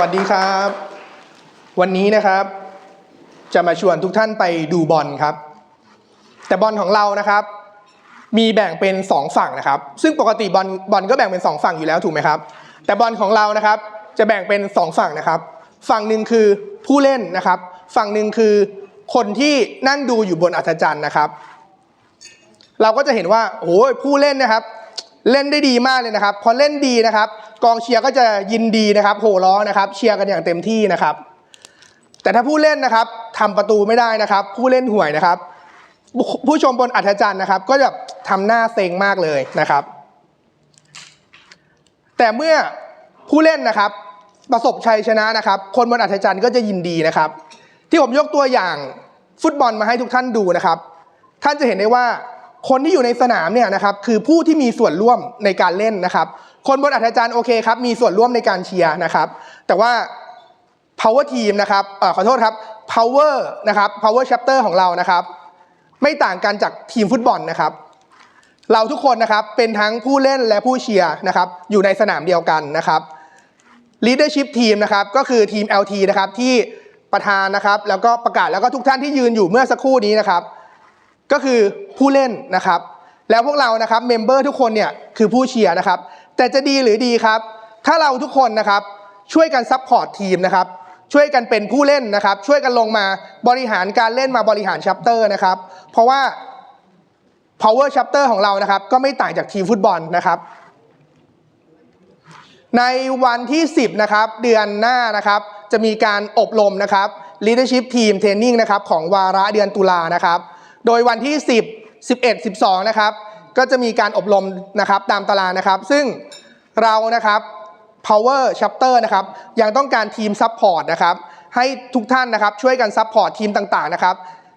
วัสดีครับ วันนี้นะครับ จะมาชวนทุกท่านไปดูบอลครับ แต่บอลของเรานะครับ มีแบ่งเป็น 2 ฝั่งนะครับ ซึ่งปกติบอลบอลก็แบ่งเป็น 2 ฝั่งอยู่แล้วถูกไหมครับ แต่บอลของเรานะครับ จะแบ่งเป็น 2 ฝั่งนะครับ ฝั่งหนึ่งคือผู้เล่นนะครับ ฝั่งหนึ่งคือคนที่นั่งดูอยู่บนอัศจรรย์นะครับ เราก็จะเห็นว่าโอ้ยผู้เล่นนะครับ เล่นได้ดีมากเลยนะครับ พอเล่นดีนะครับ กองเชียร์ก็จะยินดีนะครับโห่ร้องนะครับเชียร์กันอย่างเต็มที่นะครับ แต่ถ้าผู้เล่นนะครับทำประตูไม่ได้นะครับ ผู้เล่นห่วยนะครับ ผู้ชมบนอัธจันทร์นะครับ ก็จะทำหน้าเซ็งมากเลยนะครับ แต่เมื่อผู้เล่นนะครับ ประสบชัยชนะนะครับ คนบนอัธจันทร์ก็จะยินดีนะครับ ที่ผมยกตัวอย่างฟุตบอลมาให้ทุกท่านดูนะครับ ท่านจะเห็นได้ว่า คนที่อยู่ในสนามเนี่ยนะครับคือผู้ที่มีส่วนร่วมในการเล่นนะครับ คนบนอัธจันทร์โอเคครับมีส่วนร่วมในการเชียร์นะครับ แต่ว่า power team นะครับอขอโทษครับ power นะครับ power chapter ของเรานะครับ ไม่ต่างกันจากทีมฟุตบอลนะครับ เราทุกคนนะครับเป็นทั้งผู้เล่นและผู้เชียร์นะครับอยู่ในสนามเดียวกันนะครับ leadership team นะครับก็คือทีม LT นะครับที่ประธานนะครับ แล้วก็ประกาศแล้วก็ทุกท่านที่ยืนอยู่เมื่อสักครู่นี้นะครับ ก็คือผู้เล่นนะครับ แล้วพวกเรานะครับเมมเบอร์ทุกคนเนี่ยคือผู้เชียร์นะครับ แต่จะดีหรือดีครับ ถ้าเราทุกคนนะครับช่วยกันซัพพอร์ตทีมนะครับช่วยกันเป็นผู้เล่นนะครับ ช่วยกันลงมาบริหารการเล่นมาบริหารชัปเตอร์นะครับ เพราะว่า power chapter ของเรานะครับ ก็ไม่ต่างจากทีมฟุตบอลนะครับ ในวันที่ 10 นะครับ เดือนหน้านะครับ จะมีการอบรมนะครับ leadership team training นะครับ ของวาระเดือนตุลานะครับ โดยวันที่ 10 11 12 นะครับ ก็จะมีการอบรมนะครับตามตารางนะครับ ซึ่งเรานะครับ power chapter นะครับ ยังต้องการทีม support นะครับ ให้ทุกท่านนะครับช่วยกัน support ทีมต่างๆนะครับ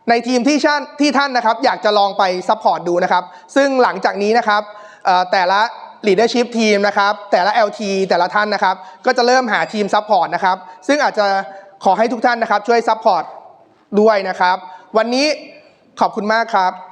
ในทีมที่ท่านที่ท่านนะครับ อยากจะลองไป support ดูนะครับ ซึ่งหลังจากนี้นะครับแต่ละ leadership team นะครับ แต่ละ LT แต่ละท่านนะครับ ก็จะเริ่มหาทีม support นะครับ ซึ่งอาจจะขอให้ทุกท่านนะครับ ช่วย support ด้วยนะครับ วันนี้ ขอบคุณมากครับ